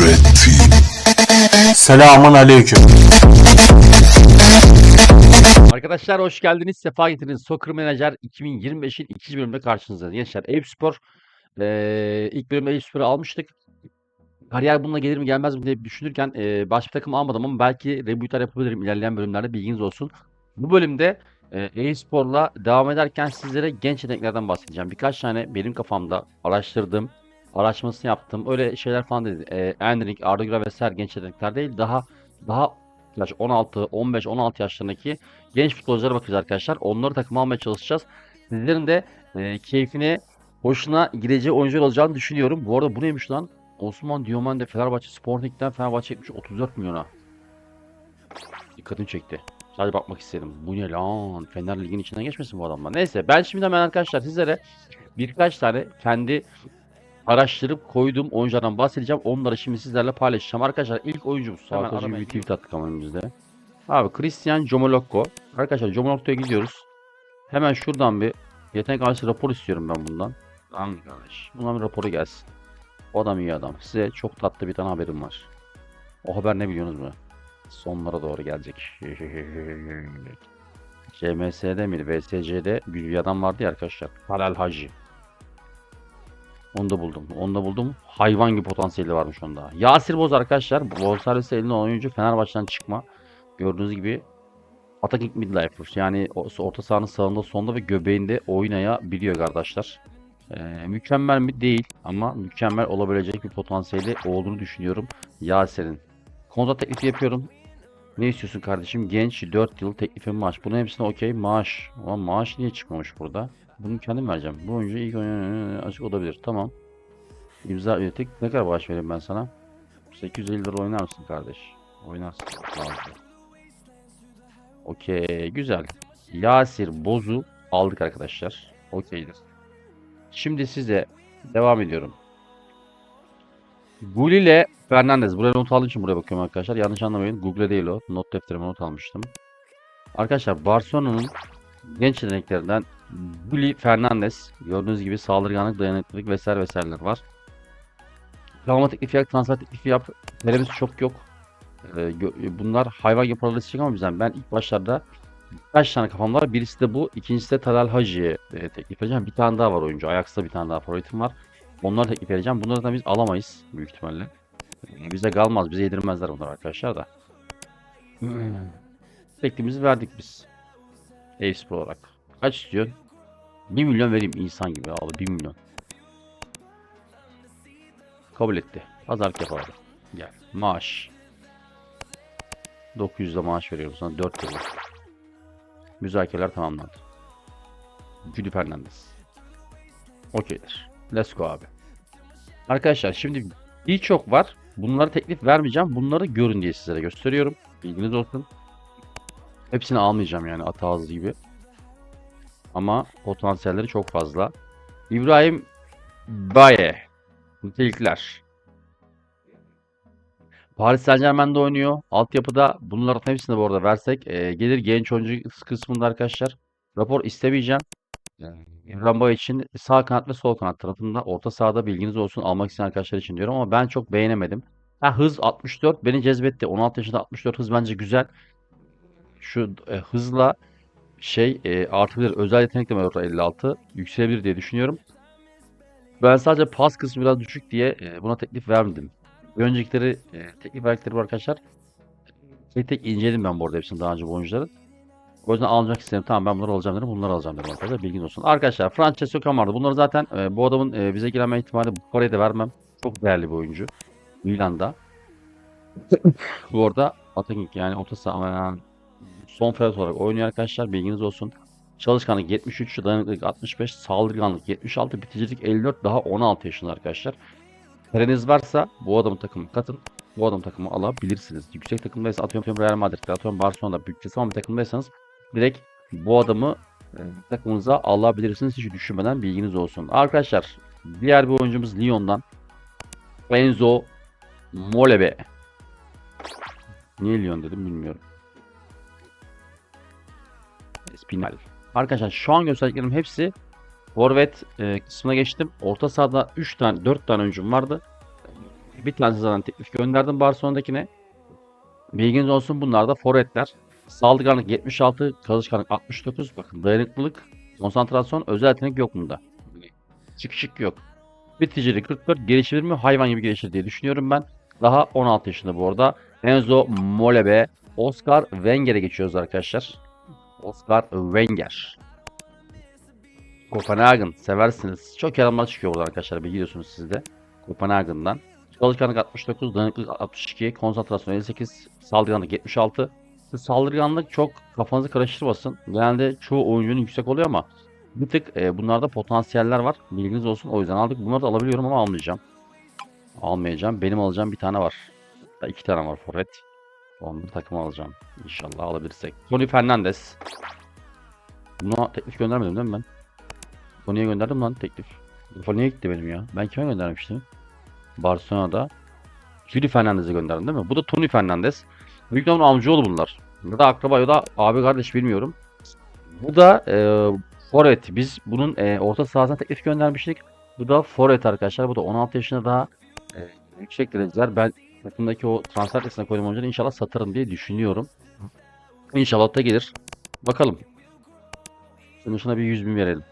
Team. Selamun aleyküm. Arkadaşlar hoş geldiniz. Sefa getirdiniz. Soccer Manager 2025'in ikinci bölümünde karşınızdayız. Gençler Eyüpspor eee ilk bölümde Eyüpspor'u almıştık. Kariyer bununla gelir mi gelmez mi diye düşünürken eee başka bir takım almadım ama belki rebootlar yapabilirim ilerleyen bölümlerde bilginiz olsun. Bu bölümde eee Eyüpspor'la devam ederken sizlere genç yeteneklerden bahsedeceğim. Birkaç tane benim kafamda araştırdığım, araştırmasını yaptım. Öyle şeyler falan değil. Eee Endrick, Arda Güler vesaire genç yetenekler değil. Daha daha yaş 16, 15, 16 yaşlarındaki genç futbolculara bakacağız arkadaşlar. Onları takıma almaya çalışacağız. Sizlerin de e, keyfine, hoşuna gideceği oyuncular olacağını düşünüyorum. Bu arada bu neymiş lan? Osman Diomande Fenerbahçe Sporting'den Fenerbahçe etmiş 34 milyona. Dikkatimi çekti. Sadece bakmak istedim. Bu ne lan? Fener Lig'in içinden geçmesin bu adamlar. Neyse ben şimdi hemen arkadaşlar sizlere birkaç tane kendi araştırıp koyduğum oyunculardan bahsedeceğim. Onları şimdi sizlerle paylaşacağım. Arkadaşlar ilk oyuncumuz. Hemen Sarkozy bir tweet attık ama önümüzde. Abi Christian Jomoloko. Arkadaşlar Jomoloko'ya gidiyoruz. Hemen şuradan bir yetenek analizi rapor istiyorum ben bundan. Tamam kardeş. Bundan bir raporu gelsin. O adam iyi adam. Size çok tatlı bir tane haberim var. O haber ne biliyorsunuz mu? Sonlara doğru gelecek. CMS'de miydi? VSC'de bir adam vardı ya arkadaşlar. Halal Hacı. Onu da buldum. Onu da buldum. Hayvan gibi potansiyeli varmış onda. Yasir Boz arkadaşlar. Bonservisi elinde olan oyuncu Fenerbahçe'den çıkma. Gördüğünüz gibi Attacking Midlifer. Yani orta sahanın sağında sonunda ve göbeğinde oynayabiliyor kardeşler. Ee, mükemmel mi? Değil. Ama mükemmel olabilecek bir potansiyeli olduğunu düşünüyorum Yasir'in. Kontrat teklifi yapıyorum. Ne istiyorsun kardeşim? Genç 4 yıl teklifi maaş. Bunun hepsine okey. Maaş. Ama maaş niye çıkmamış burada? Bunu kendim vereceğim. Bu oyuncu ilk açık olabilir. Tamam. İmza üyetik. Ne kadar maaş vereyim ben sana? 850 lira oynar mısın kardeş? Oynarsın. Okey. Güzel. Yasir Boz'u aldık arkadaşlar. Okeydir. Şimdi size devam ediyorum. Gulli ile Fernandez. Buraya not aldığım için buraya bakıyorum arkadaşlar. Yanlış anlamayın. Google değil o. Not defterime not almıştım. Arkadaşlar Barcelona'nın genç yeteneklerinden Gulli Fernandez. Gördüğünüz gibi saldırganlık, dayanıklılık vesaire vesaireler var. Kalma teklifi yap, transfer teklifi yap. Veremiz çok yok. Ee, bunlar hayvan yapılabilecek ama bizden. Ben ilk başlarda birkaç tane kafam var. Birisi de bu. ikincisi de Talal Hacı'ya e, teklif edeceğim. Bir tane daha var oyuncu. Ajax'ta bir tane daha favoritim var. Onları teklif edeceğim. Bunları da biz alamayız büyük ihtimalle. Bize kalmaz. Bize yedirmezler bunlar arkadaşlar da. Teklifimizi verdik biz. Eyüpspor olarak. Kaç istiyorsun? 1 milyon vereyim insan gibi abi 1 milyon. Kabul etti. Pazarlık yapalım. Gel. Maaş. 900 de maaş veriyorum sana 4 yıllık. Müzakereler tamamlandı. Judy Fernandez. Okeydir. Let's go abi. Arkadaşlar şimdi birçok var. Bunlara teklif vermeyeceğim. Bunları görün diye sizlere gösteriyorum. Bilginiz olsun. Hepsini almayacağım yani ata ağzı gibi. Ama potansiyelleri çok fazla. İbrahim Baye. Nitelikler. Paris Saint Germain'de oynuyor. Altyapıda bunların hepsini bu arada versek e, gelir genç oyuncu kısmında arkadaşlar. Rapor istemeyeceğim. İbrahim Baye için sağ kanat ve sol kanat tarafında orta sahada bilginiz olsun almak isteyen arkadaşlar için diyorum ama ben çok beğenemedim. Ha, hız 64 beni cezbetti. 16 yaşında 64 hız bence güzel. Şu e, hızla şey e, artabilir. Özel yetenek de var orada 56. Yükselebilir diye düşünüyorum. Ben sadece pas kısmı biraz düşük diye e, buna teklif vermedim. Öncekileri e, teklif verdikleri arkadaşlar. Tek tek inceledim ben bu arada hepsini daha önce bu oyuncuların. O yüzden almak istedim. Tamam ben bunları alacağım dedim. Bunları alacağım dedim arkadaşlar. Bilginiz olsun. Arkadaşlar Francesco Camardo. Bunları zaten e, bu adamın e, bize gelme ihtimali bu parayı da vermem. Çok değerli bir oyuncu. Milan'da. bu arada Ataking yani orta saha yani son forvet olarak oynuyor arkadaşlar. Bilginiz olsun. Çalışkanlık 73, dayanıklılık 65, saldırganlık 76, bitiricilik 54, daha 16 yaşında arkadaşlar. Paraniz varsa bu adamın takımı katın. Bu adam takımı alabilirsiniz. Yüksek takımdaysa atıyorum Real Madrid'de, atıyorum Barcelona'da bütçesi olan bir takımdaysanız direkt bu adamı e, takımınıza alabilirsiniz. Hiç düşünmeden bilginiz olsun. Arkadaşlar diğer bir oyuncumuz Lyon'dan Enzo Molebe. Niye Lyon dedim bilmiyorum. Espinal. Arkadaşlar şu an gösterdiklerim hepsi Forvet e, kısmına geçtim. Orta sahada 3 tane 4 tane oyuncum vardı. Bir tanesi zaten teklif gönderdim Barcelona'dakine. Bilginiz olsun bunlar da forvetler. Saldırganlık 76, çalışkanlık 69. Bakın dayanıklılık, konsantrasyon, özel yetenek yok bunda. Çık çık yok. Bitiricilik 44, gelişir mi? Hayvan gibi gelişir diye düşünüyorum ben. Daha 16 yaşında bu arada. Enzo Molebe, Oscar Wenger'e geçiyoruz arkadaşlar. Oscar Wenger. Kopenhagen seversiniz. Çok yaramaz çıkıyor burada arkadaşlar biliyorsunuz siz de. Kopenhagen'dan. Çalışkanlık 69, dayanıklılık 62, konsantrasyon 58, saldırganlık 76. Saldırganlık çok kafanızı karıştırmasın. Genelde çoğu oyuncunun yüksek oluyor ama bir tık e, bunlarda potansiyeller var. Bilginiz olsun. O yüzden aldık. Bunları da alabiliyorum ama almayacağım. Almayacağım. Benim alacağım bir tane var. Hatta iki tane var forvet. Onları takıma alacağım. İnşallah alabilirsek. Tony Fernandes. Buna teklif göndermedim değil mi ben? Tony'ye gönderdim lan teklif. Tony'ye gitti benim ya. Ben kime göndermiştim? Barcelona'da. Juli Fernandez'e gönderdim değil mi? Bu da Tony Fernandez. Büyük ihtimalle amcaoğlu bunlar. Ya da akraba ya da abi kardeş bilmiyorum. Bu da e, forvet. Biz bunun e, orta sahasına teklif göndermiştik. Bu da forvet arkadaşlar. Bu da 16 yaşında daha e, yüksek dereceler. Ben takımdaki o transfer listesine koyduğum oyuncuları inşallah satarım diye düşünüyorum. İnşallah da gelir. Bakalım. Şimdi şuna bir 100 bin verelim.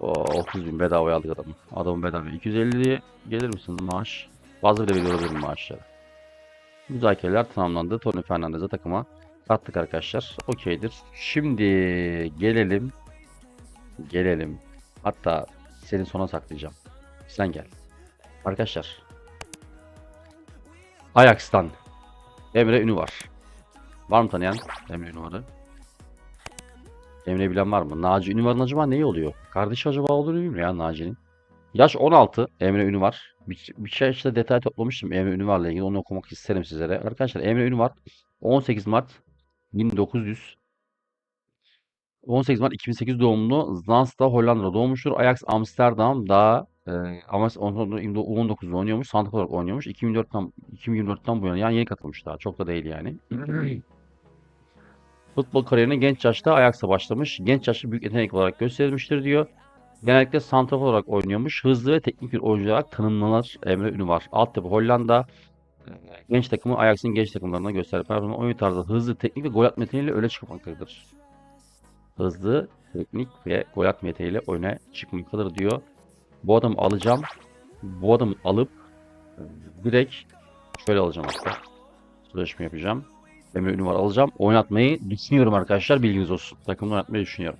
O 30 bin bedavaya aldık adamı. Adamın bedava. 250 gelir misin maaş? Fazla bile veriyor olabilirim maaşları. Müzakereler tamamlandı. Tony Fernandez'e takıma kattık arkadaşlar. Okeydir. Şimdi gelelim. Gelelim. Hatta seni sona saklayacağım. Sen gel. Arkadaşlar. Ajax'tan Emre Ünü var. Var mı tanıyan Emre Ünü varı? Emre bilen var mı? Naci Ünüvar'ın acaba neyi oluyor? Kardeşi acaba olur mu ya Naci'nin? Yaş 16. Emre Ünüvar. Bir, bir şey işte detay toplamıştım Emre Ünüvar'la ilgili. Onu okumak isterim sizlere. Arkadaşlar Emre Ünüvar 18 Mart 1900 18 Mart 2008 doğumlu Zans'ta Hollanda'da doğmuştur. Ajax Amsterdam'da e, ama ondan 19'da oynuyormuş. Santrafor olarak oynuyormuş. 2024'ten 2024'ten bu yana yani yeni katılmış daha. Çok da değil yani. Futbol kariyerine genç yaşta Ajax'a başlamış. Genç yaşta büyük yetenek olarak gösterilmiştir diyor. Genellikle santrafor olarak oynuyormuş. Hızlı ve teknik bir oyuncu olarak tanımlanır Emre Ünü var. Altyapı Hollanda. e, Genç takımı Ajax'ın genç takımlarına gösterip performans oyun tarzı hızlı, teknik ve gol atma yeteneğiyle öne çıkmaktadır. Hızlı, teknik ve gol atma yeteneğiyle öne çıkmaktadır diyor. Bu adamı alacağım. Bu adamı alıp e, direkt şöyle alacağım hatta. Sözleşme yapacağım. Emre Ünü var alacağım. Oynatmayı düşünüyorum arkadaşlar. Bilginiz olsun. Takımda oynatmayı düşünüyorum.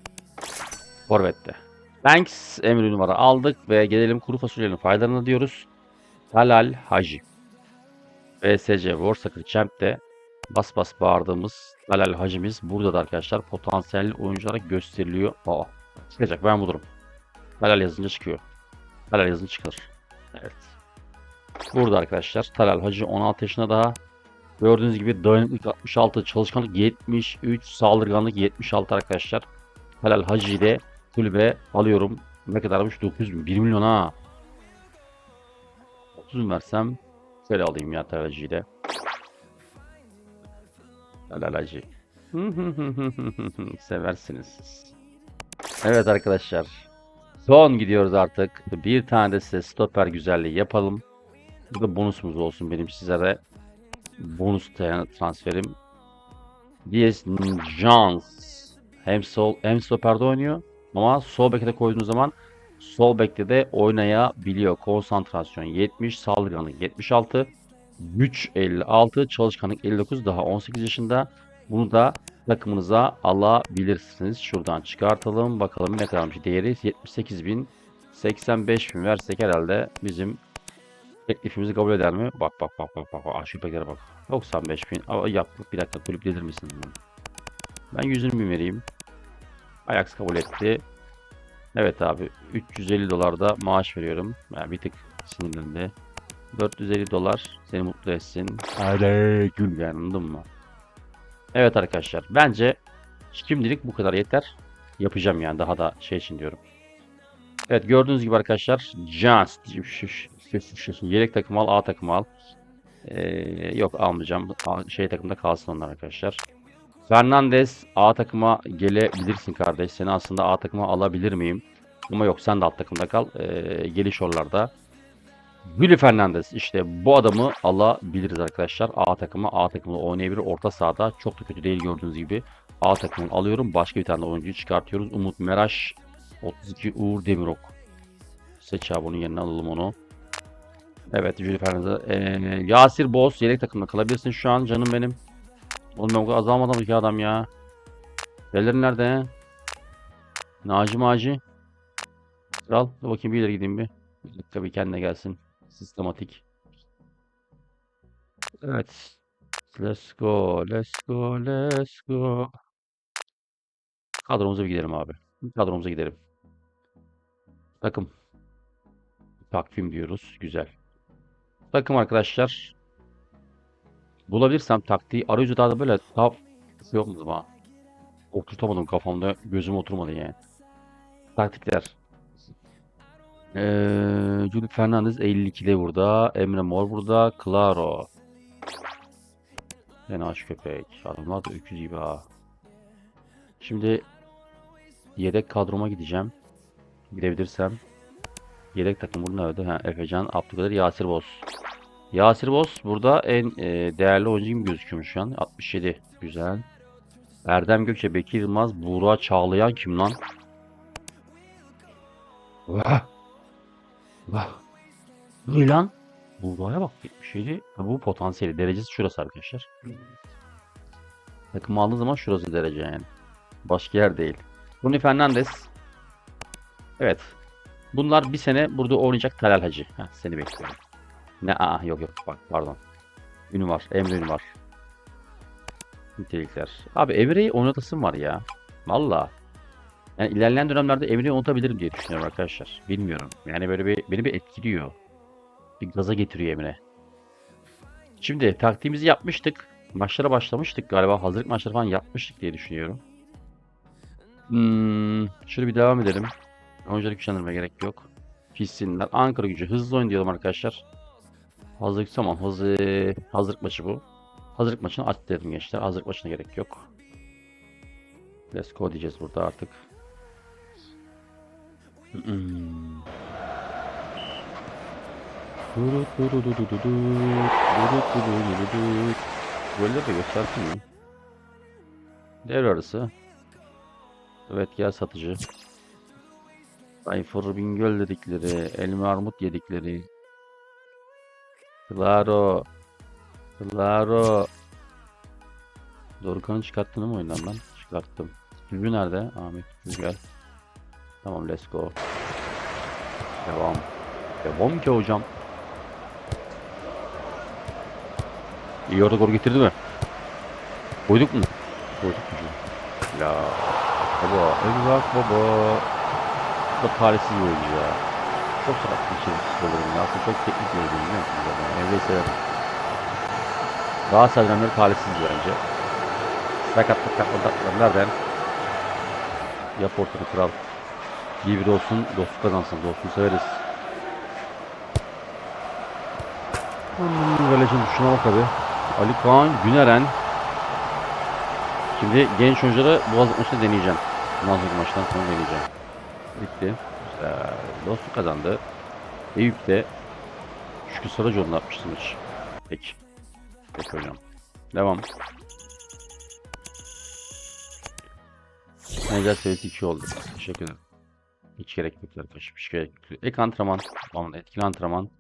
Forvet'te. Banks Emre Ünüvar'ı aldık ve gelelim kuru fasulyenin faydalarına diyoruz. Halal Hacı. BSC Warsaker Champ'te bas bas bağırdığımız Halal Hacı'miz burada da arkadaşlar potansiyelli oyunculara gösteriliyor. Aa, çıkacak ben bulurum. Halal yazınca çıkıyor. Halal yazınca çıkar. Evet. Burada arkadaşlar Talal Hacı 16 yaşında daha. Gördüğünüz gibi dayanıklık 66, çalışkanlık 73, saldırganlık 76 arkadaşlar. Talal Hacı ile kulübe alıyorum. Ne kadarmış? 9 bin. 1 milyon ha. 30 bin versem şöyle alayım ya Hacı'yı da. Talal Hacı. Seversiniz siz. Evet arkadaşlar. Son gidiyoruz artık. Bir tane de size stoper güzelliği yapalım. Bu bonusumuz olsun benim sizlere. Bonus tra- transferim. Diaz Jones. Hem sol hem stoperde oynuyor. Ama sol bekte koyduğunuz zaman sol bekte de oynayabiliyor. Konsantrasyon 70, saldırganlık 76, güç 56, çalışkanlık 59 daha 18 yaşında. Bunu da takımınıza alabilirsiniz. Şuradan çıkartalım. Bakalım ne kadarmış değeri. 78 bin. 85 bin versek herhalde bizim teklifimizi kabul eder mi? Bak bak bak bak bak. bak. Şu beklere bak. 95 bin. Aa. Bir dakika kulüp gelir misin? Ben 120 bin vereyim. Ajax kabul etti. Evet abi. 350 dolar da maaş veriyorum. Yani bir tık sinirlendi. 450 dolar seni mutlu etsin. Hadi gül yani anladın mı? Evet arkadaşlar. Bence şimdilik bu kadar yeter. Yapacağım yani daha da şey için diyorum. Evet gördüğünüz gibi arkadaşlar Jans yelek takımı al A takımı al. Ee, yok almayacağım. Şey takımda kalsın onlar arkadaşlar. Fernandez A takıma gelebilirsin kardeş. Seni aslında A takıma alabilir miyim? Ama yok sen de alt takımda kal. Ee, geliş oralarda. Willy Fernandez işte bu adamı Allah biliriz arkadaşlar. A takımı A takımı oynayabilir. Orta sahada çok da kötü değil gördüğünüz gibi. A takımını alıyorum. Başka bir tane oyuncuyu çıkartıyoruz. Umut Meraş 32 Uğur Demirok. Seç abi onun yerine alalım onu. Evet Willy Fernandez. Ee, Yasir Boz yedek takımda kalabilirsin şu an canım benim. Oğlum ben o kadar azalmadım ki adam ya. Diğerleri nerede? Naci Maci. Kral. Dur bakayım bir ileri gideyim bir. Bir dakika bir kendine gelsin. Sistematik. Evet. Let's go. Let's go. Let's go. Kadromuza bir gidelim abi. Kadromuza gidelim. Takım. Takvim diyoruz. Güzel. Takım arkadaşlar. Bulabilirsem taktiği arayüzde da böyle tam şey mu ama oturtamadım kafamda gözüm oturmadı yani. Taktikler. Ee, Juli Fernandez 52'de burada. Emre Mor burada. Claro. Fena aç köpek. Adamlar da öküz gibi ha. Şimdi yedek kadroma gideceğim. Gidebilirsem. Yedek takım burada nerede? Ha, Efecan, Abdülkadir, Yasir Boz. Yasir Boz burada en e, değerli oyuncu gibi gözüküyor şu an. 67. Güzel. Erdem Gökçe, Bekir Yılmaz, Buğra Çağlayan kim lan? Vah! Vah! Ne lan? Buğra'ya bak 77. Ha, bu potansiyeli. Derecesi şurası arkadaşlar. Takım aldığı zaman şurası derece yani. Başka yer değil. Bruno Fernandes. Evet. Bunlar bir sene burada oynayacak Talal Hacı. Heh, seni bekliyorum. Ne? Aa yok yok bak pardon. Ünü var. Emre Ünü var. Nitelikler. Abi Emre'yi oynatasım var ya. Valla. Yani ilerleyen dönemlerde Emre'yi unutabilirim diye düşünüyorum arkadaşlar. Bilmiyorum. Yani böyle bir beni bir etkiliyor. Bir gaza getiriyor Emre. Şimdi taktiğimizi yapmıştık. Maçlara başlamıştık galiba. Hazırlık maçları falan yapmıştık diye düşünüyorum. Hmm, şöyle bir devam edelim. Oyuncuları güçlendirmeye gerek yok. Pissinler. Ankara gücü. Hızlı oyun diyelim arkadaşlar. Hazırlık tamam. Hızlı, hazırlık maçı bu. Hazırlık maçını aç dedim gençler. Hazırlık maçına gerek yok. Let's go diyeceğiz burada artık. Böyle de göstersin mi? Devre arası. Evet gel satıcı. Tayfur Bingöl dedikleri, Elmi Armut yedikleri. Claro. Claro. Dorukhan'ı çıkarttın mı oyundan lan? Çıkarttım. Gülbü nerede? Ahmet Gülgel. Tamam let's go. Devam. Devam ki hocam. İyi orada gol getirdi mi? Koyduk mu? Koyduk mu? Ya. Baba. Bak baba. Bu da talihsiz bir oyuncu ya. Çok sakat bir şey olurum ya. Aslında çok teknik bir oyuncu biliyor musunuz? Yani Emre'yi severim. Galatasaray'dan talihsiz bence. Sakatlık sakatlıklar nereden? Yap ortada kral. İyi biri olsun, dostluk kazansın. Dostluğu severiz. Hmm, Böyle şimdi şuna bak abi. Ali Kaan Güneren. Şimdi genç oyuncuları Boğaz maçta deneyeceğim. Nazlık maçtan sonra deneyeceğim. Bitti. Güzel. Dostluk kazandı. Eyüp de Şükrü Saracoğlu'nu atmıştı maç. Peki. Peki hocam. Devam. Menajer seviyesi 2 oldu. Teşekkür ederim. Hiç gerek yok arkadaşım. Hiç gerek yok. Ek antrenman. Tamam, etkili antrenman.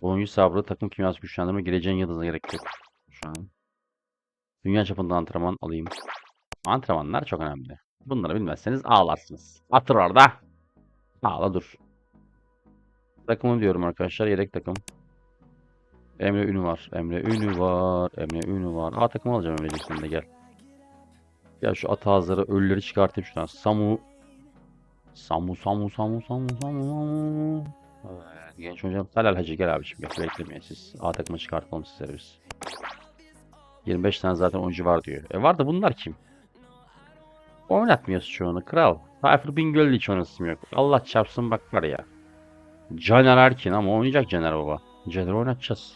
Oyuncu sabrı, takım kimyası güçlendirme, geleceğin yıldızına gerek yok. Şu an. Dünya çapında antrenman alayım. Antrenmanlar çok önemli. Bunları bilmezseniz ağlarsınız. Atır orada. Ağla dur. Takımı diyorum arkadaşlar. Yedek takım. Emre Ünü var. Emre Ünü var. Emre Ünü var. A takımı alacağım Emre'cim sen de gel. Gel şu at ağızları ölüleri çıkartayım şuradan. Samu. Samu Samu Samu Samu Samu. Evet, genç hocam. Talal Hacı gel abiciğim. Gel beklemeyin siz. A takımı çıkartalım sizlere biz. 25 tane zaten oyuncu var diyor. E var da bunlar kim? Oynatmıyoruz çoğunu kral. Tayfur Bingöl'de hiç oynasım yok. Allah çarpsın bak var ya. Caner Erkin ama oynayacak Caner baba. Caner oynatacağız.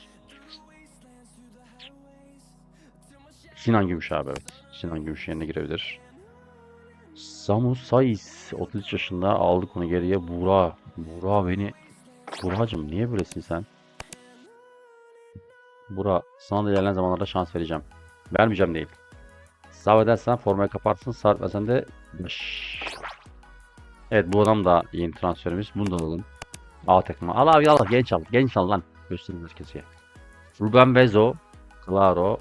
Sinan Gümüş abi evet. Sinan Gümüş yerine girebilir. Samu Sais 33 yaşında aldık onu geriye. Buğra. Buğra beni. Buğra'cığım niye böylesin sen? Bura sana da ilerleyen zamanlarda şans vereceğim. Vermeyeceğim değil. Sağ edersen formayı kaparsın. Sağ etmezsen de. Evet bu adam da yeni transferimiz. Bunu da alalım. A takımı. Al abi al. Genç al. Genç al lan. Gösterin herkese. Ruben Bezo. Claro.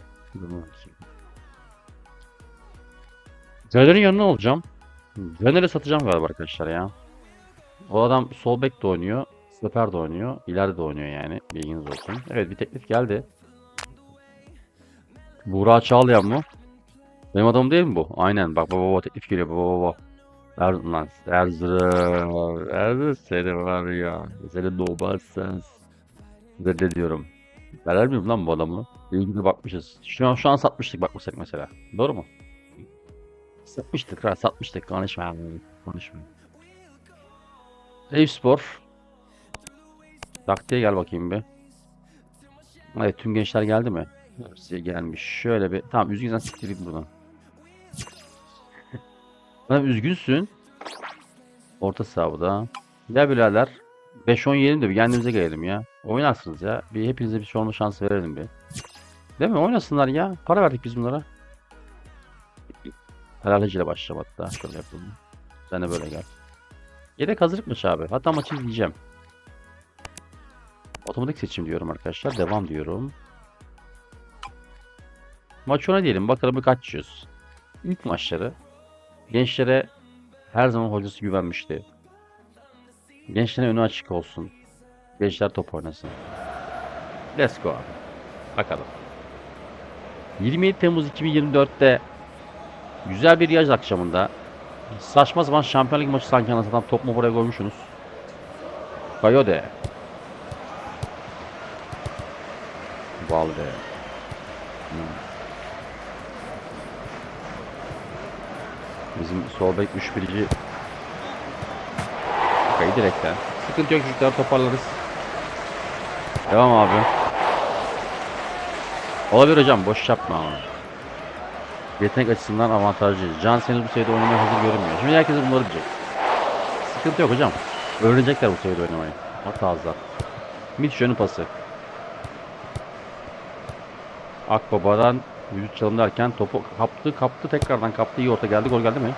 Caner'in yanına olacağım. Caner'i satacağım galiba arkadaşlar ya. O adam sol bek de oynuyor. Stoper de oynuyor. ileride de oynuyor yani. Bilginiz olsun. Evet bir teklif geldi. Buğra Çağlayan mı? Benim adamım değil mi bu? Aynen. Bak baba baba teklif geliyor. Baba baba. Erzurum lan. Erzurum. Erzurum seni var ya. Seni doğmazsın. Reddediyorum. Verer miyim lan bu adamı? İlgili bakmışız. Şu an, şu an satmıştık bakmasak mesela. Doğru mu? Satmıştık ha satmıştık. Konuşma. Konuşma. Eyüpspor. Taktiğe gel bakayım bir. Evet tüm gençler geldi mi? Hepsi gelmiş. Şöyle bir. Tamam üzgünsen siktir git buradan. Tamam üzgünsün. Orta saha bu da. Ya birader. 5-10 yiyelim de bir kendimize gelelim ya. Oynarsınız ya. Bir hepinize bir sorma şansı verelim bir. Değil mi? Oynasınlar ya. Para verdik biz bunlara. Helaleciyle başlayalım hatta. Şöyle yapalım. Sen de böyle gel. Yedek hazırlık maçı abi. Hatta maçı izleyeceğim. Otomatik seçim diyorum arkadaşlar. Devam diyorum. Maç ona diyelim. Bakalım kaç yiyoruz. İlk maçları gençlere her zaman hocası güvenmişti. Gençlerin önü açık olsun. Gençler top oynasın. Let's go abi. Bakalım. 27 Temmuz 2024'te güzel bir yaz akşamında saçma sapan Şampiyonlar Ligi maçı sanki anlatan top mu buraya koymuşsunuz? Kayode. Valde. Bizim sol bek 3 birici Kayı direkten. Sıkıntı yok çocuklar toparlarız. Devam abi. Olabilir hocam boş yapma ama. Yetenek açısından avantajlı. Can Seniz bu seviyede oynamaya hazır görünmüyor. Şimdi herkes bunları bilecek. Sıkıntı yok hocam. Öğrenecekler bu seviyede oynamayı. Hatta azlar. Yönü pası. Akbaba'dan vücut çalım derken topu kaptı kaptı tekrardan kaptı iyi orta geldi gol geldi mi?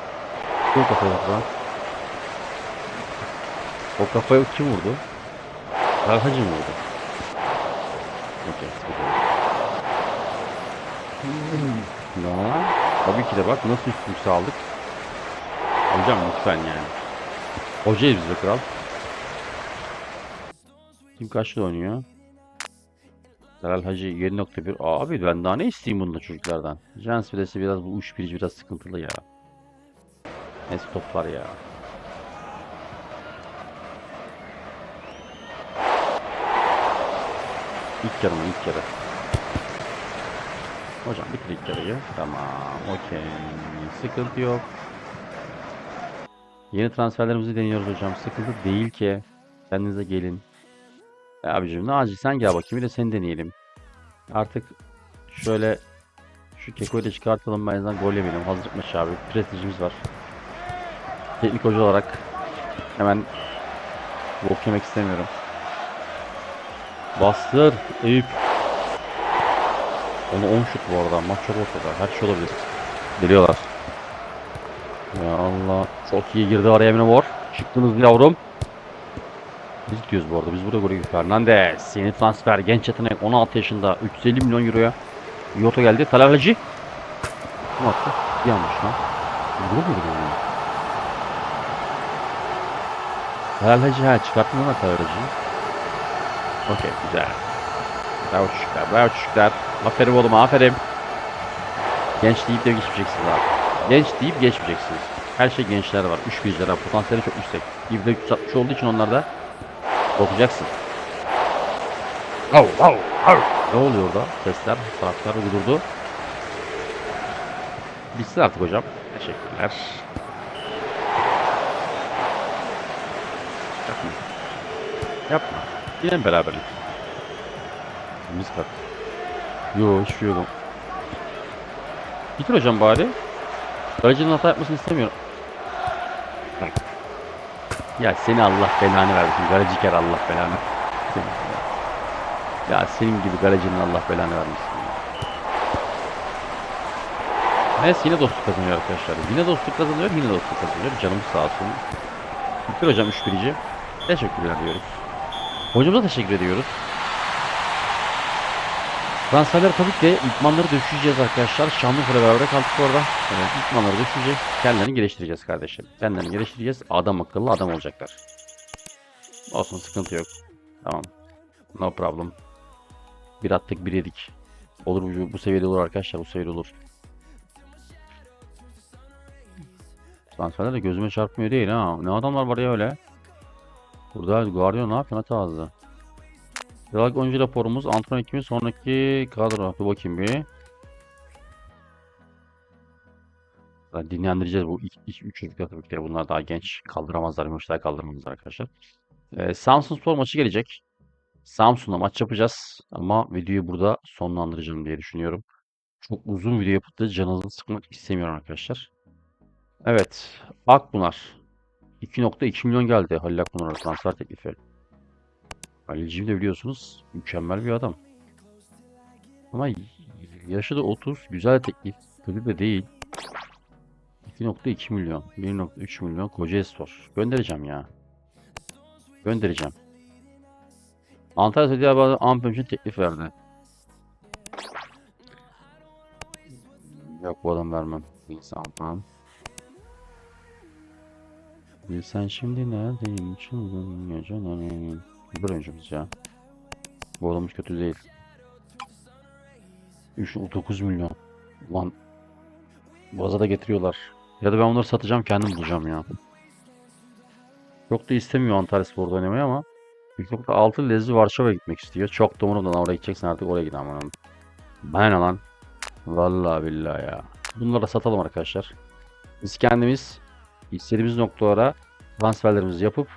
Gol kafaya vurdu. O kafaya kim vurdu? Erhacı mı vurdu? Okey. Ya, tabii ki de bak nasıl üstünlük sağladık. Hocam lütfen yani. Hocayız biz be kral. Kim kaçlı oynuyor? Zelal Hacı 7.1. Abi ben daha ne isteyeyim bunda çocuklardan? Jans filesi biraz bu uç birici biraz sıkıntılı ya. Neyse toplar ya. İlk yarı mı? İlk yarı. Hocam bitir ilk yarıyı. Tamam. Okey. Sıkıntı yok. Yeni transferlerimizi deniyoruz hocam. Sıkıntı değil ki. Kendinize gelin. E abicim ne acil sen gel bakayım bir de seni deneyelim. Artık şöyle şu Keko'yu da çıkartalım ben en azından gol yemeyelim. Hazırlık maçı abi. Prestijimiz var. Teknik hoca olarak hemen bok yemek istemiyorum. Bastır Eyüp. Onu 10 şut bu arada. Maç çok ortada. Her şey olabilir. Geliyorlar. Ya Allah. Çok iyi girdi araya Emre Mor. Çıktınız yavrum. Biz diyoruz bu arada. Biz burada golü Fernandez. Yeni transfer. Genç yetenek. 16 yaşında. 350 milyon euroya. Yoto geldi. Talalacı. Kim attı? Yanlış lan. Vurur mu vuruyor ya? Talalacı ha. Çıkarttın lan Talalacı'yı. Okey güzel. Bravo çocuklar. Bravo çocuklar. Aferin oğlum aferin. Genç deyip de geçmeyeceksiniz abi. Genç deyip geçmeyeceksiniz. Her şey gençler var. 3 bizler var. Potansiyeli çok yüksek. İbde 360 olduğu için onlarda Korkacaksın. Au, au, au. Ne oluyor orada? Sesler, taraftar durdu. Bitsin artık hocam. Teşekkürler. Yapma. Yapma. Yine mi beraberlik? Biz kat. Yo hiçbir şey yok. Bitir hocam bari. Aracının hata yapmasını istemiyorum. Ya seni Allah belanı versin. Garacıker Allah belanı. Ya senin gibi galecinin Allah belanı vermesin. Neyse yine dostluk kazanıyor arkadaşlar. Yine dostluk kazanıyor, yine dostluk kazanıyor. Canımız sağ olsun. Şükür hocam 3 birici. Teşekkürler diyoruz. Hocamıza teşekkür ediyoruz. Transferler tabii ki idmanları düşüreceğiz arkadaşlar. Şanlıurfa'yla beraber kaldık bu arada. Evet, idmanları düşüreceğiz. Kendilerini geliştireceğiz kardeşim. Kendilerini geliştireceğiz. Adam akıllı adam olacaklar. Olsun sıkıntı yok. Tamam. No problem. Bir attık bir yedik. Olur bu, bu seviyede olur arkadaşlar. Bu seviyede olur. Transferler de gözüme çarpmıyor değil ha. Ne adamlar var ya öyle. Burada Guardiola ne yapıyor? Nasıl ağzı? Yıllık oyuncu raporumuz antrenör ekibinin sonraki kadro. Dur bakayım bir. Zaten Dinlendireceğiz bu ilk, ilk üç çocuklar tabii ki. Bunlar daha genç. Kaldıramazlar. Yumuşlar kaldıramazlar arkadaşlar. Ee, Samsun Spor maçı gelecek. Samsun'la maç yapacağız. Ama videoyu burada sonlandıracağım diye düşünüyorum. Çok uzun video yapıp da canınızı sıkmak istemiyorum arkadaşlar. Evet. Akpınar. 2.2 milyon geldi Halil Akpınar'a transfer teklifi. Halil'ciğim de biliyorsunuz mükemmel bir adam. Ama yaşı da 30. Güzel teklif. Kötü de değil. 2.2 milyon. 1.3 milyon Kocaeli Spor. Göndereceğim ya. Göndereceğim. Antalya Sadiye Ampem için teklif verdi. Yok bu adam vermem. Neyse Ampem. Bilsen şimdi neredeyim çılgın gecenin. Bir oyuncumuz ya. Bu adamız kötü değil. 3.9 milyon. Lan. Boğaza da getiriyorlar. Ya da ben onları satacağım kendim bulacağım ya. Çok da istemiyor Antalya Spor'da oynamayı ama 1.6 Lezli Varşova'ya gitmek istiyor. Çok da umurumda lan oraya gideceksin artık oraya git aman. Ne lan? Vallahi billahi ya. Bunları da satalım arkadaşlar. Biz kendimiz istediğimiz noktalara transferlerimizi yapıp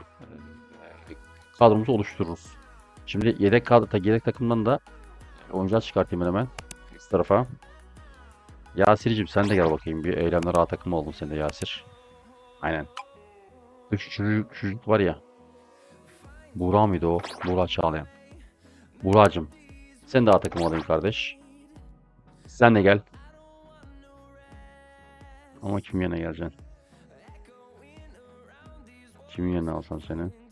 kadromuzu oluştururuz. Şimdi yedek kadro, yedek takımdan da oyuncular çıkartayım hemen. Üst tarafa. Yasir'cim sen de gel bakayım. Bir eylemler A takımı oldun sen de Yasir. Aynen. Şu çocuk, var ya. Buğra mıydı o? Buğra Çağlayan. Buğra'cım. Sen de A takımı olayım kardeş. Sen de gel. Ama kim yerine geleceksin? Kimin yerine alsam seni?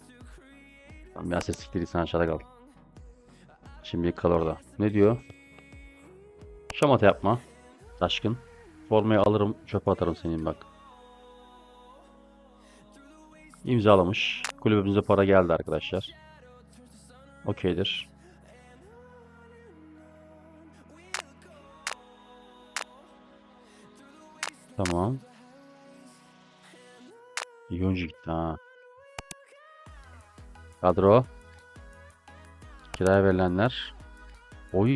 Tamam ya ses siktir sen aşağıda kal. Şimdi kal orada. Ne diyor? Şamata yapma. Taşkın. Formayı alırım çöpe atarım senin bak. İmzalamış. Kulübümüze para geldi arkadaşlar. Okeydir. Tamam. İyi oyuncu gitti ha. Kadro. Kiraya verilenler. Oy.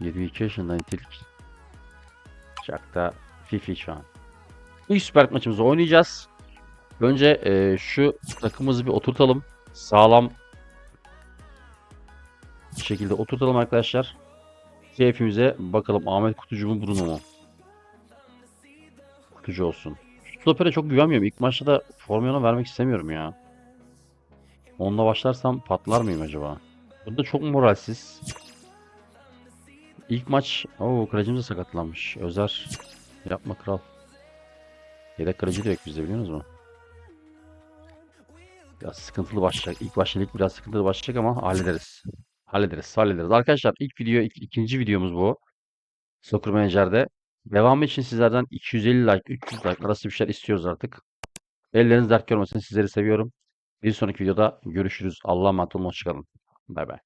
22 yaşında nitelik. Da fifi şu an. İlk Süper maçımızı oynayacağız. Önce e, şu takımımızı bir oturtalım. Sağlam bir şekilde oturtalım arkadaşlar. Keyfimize bakalım Ahmet Kutucu mu Bruno mu? Kutucu olsun. Stopper'e çok güvenmiyorum. İlk maçta da formayonu vermek istemiyorum ya. Onunla başlarsam patlar mıyım acaba? Burada çok moralsiz. İlk maç... Oo kalecimiz de sakatlanmış. Özer. Yapma kral. Yedek kaleci yok bizde biliyor musunuz? Biraz sıkıntılı başlayacak. İlk başta lig biraz sıkıntılı başlayacak ama hallederiz. Hallederiz, hallederiz. Arkadaşlar ilk video, ilk- ikinci videomuz bu. Soccer Manager'de. Devamı için sizlerden 250 like, 300 like arası bir şeyler istiyoruz artık. Elleriniz dert görmesin. Sizleri seviyorum. Bir sonraki videoda görüşürüz. Allah'a emanet olun. Hoşçakalın. Bay bay.